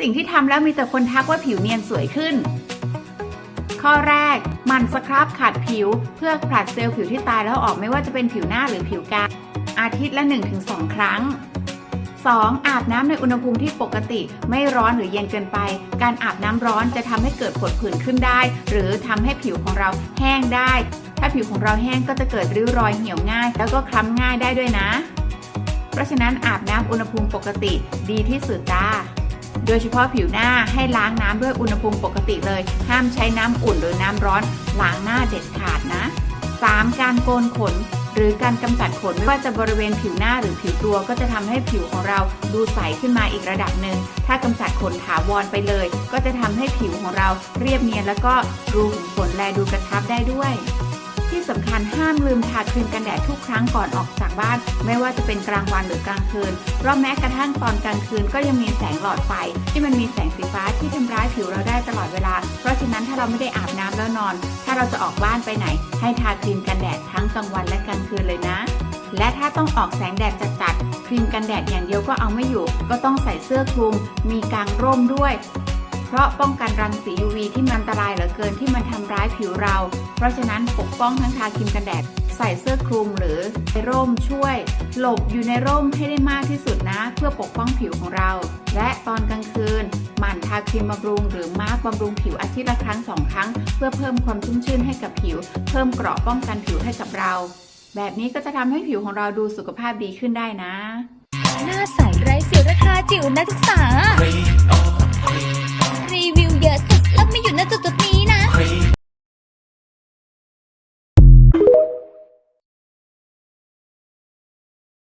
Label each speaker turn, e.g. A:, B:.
A: สิ่งที่ทำแล้วมีแต่คนทักว่าผิวเนียนสวยขึ้น ข้อแรกมันสครับขัดผิวเพื่อผลัดเซลล์ผิวที่ตายแล้วออกไม่ว่าจะเป็นผิวหน้าหรือผิวกายอาทิตย์ละ 1-2 ครั้ง 2. อาบน้ำในอุณหภูมิที่ปกติไม่ร้อนหรือเย็นเกินไป การอาบน้ำร้อนจะทำให้เกิดผดผื่นขึ้นได้ หรือทำให้ผิวของเราแห้งได้ ถ้าผิวของเราแห้งก็จะเกิดริ้วรอยเหี่ยวง่าย แล้วก็คล้ำง่ายได้ด้วยนะ เพราะฉะนั้นอาบน้ำอุณหภูมิปกติดีที่สุดจ้า โดยเฉพาะผิวหน้าให้ล้างน้ำด้วยอุณหภูมิปกติเลย ห้ามใช้น้ำอุ่นหรือน้ำร้อนล้างหน้าเด็ดขาดนะ 3. การโกนขนหรือการกำจัดขนไม่ว่าจะบริเวณผิวหน้าหรือผิวตัวก็จะทำให้ผิวของเราดูใสขึ้นมาอีกระดับหนึ่ง ถ้ากำจัดขนถาวรไปเลย ก็จะทำให้ผิวของเราเรียบเนียนแล้วก็รูขุมขนแลดูกระชับได้ด้วย ที่สำคัญห้ามลืมทาครีมกันแดดทุกครั้งก่อนออกจากบ้าน ไม่ว่าจะเป็นกลางวันหรือกลางคืนเพราะแม้กระทั่งตอนกลางคืนก็ยังมีแสงหลอดไฟ ที่มันมีแสงสีฟ้าที่ทำร้ายผิวเราได้ตลอดเวลา เพราะฉะนั้นถ้าเราไม่ได้อาบน้ำแล้วนอน ถ้าเราจะออกบ้านไปไหน ให้ทาครีมกันแดดทั้งกลางวันและกลางคืนเลยนะและถ้าต้องออกแสงแดดจัดๆครีมกันแดดอย่างเดียวก็เอาไม่อยู่ ก็ต้องใส่เสื้อคลุม มีกางร่มด้วย เพราะป้องกันรังสี UV ที่มันอันตรายเหลือเกินที่มันทำร้ายผิวเรา เพราะฉะนั้นปกป้องทั้งทาครีมกันแดด ใส่เสื้อคลุมหรือในร่มช่วย หลบอยู่ในร่มให้ได้มากที่สุดนะ เพื่อปกป้องผิวของเรา และตอนกลางคืนหมั่นทาครีมบำรุง หรือมาร์กบำรุงผิวอาทิตย์ละครั้งสองครั้ง เพื่อเพิ่มความชุ่มชื่นให้กับผิว เพิ่มเกราะป้องกันผิวให้กับเรา แบบนี้ก็จะทำให้ผิวของเราดูสุขภาพดีขึ้นได้นะ
B: หน้าใสไร้สิวราคาจิ๋วนักศึกษา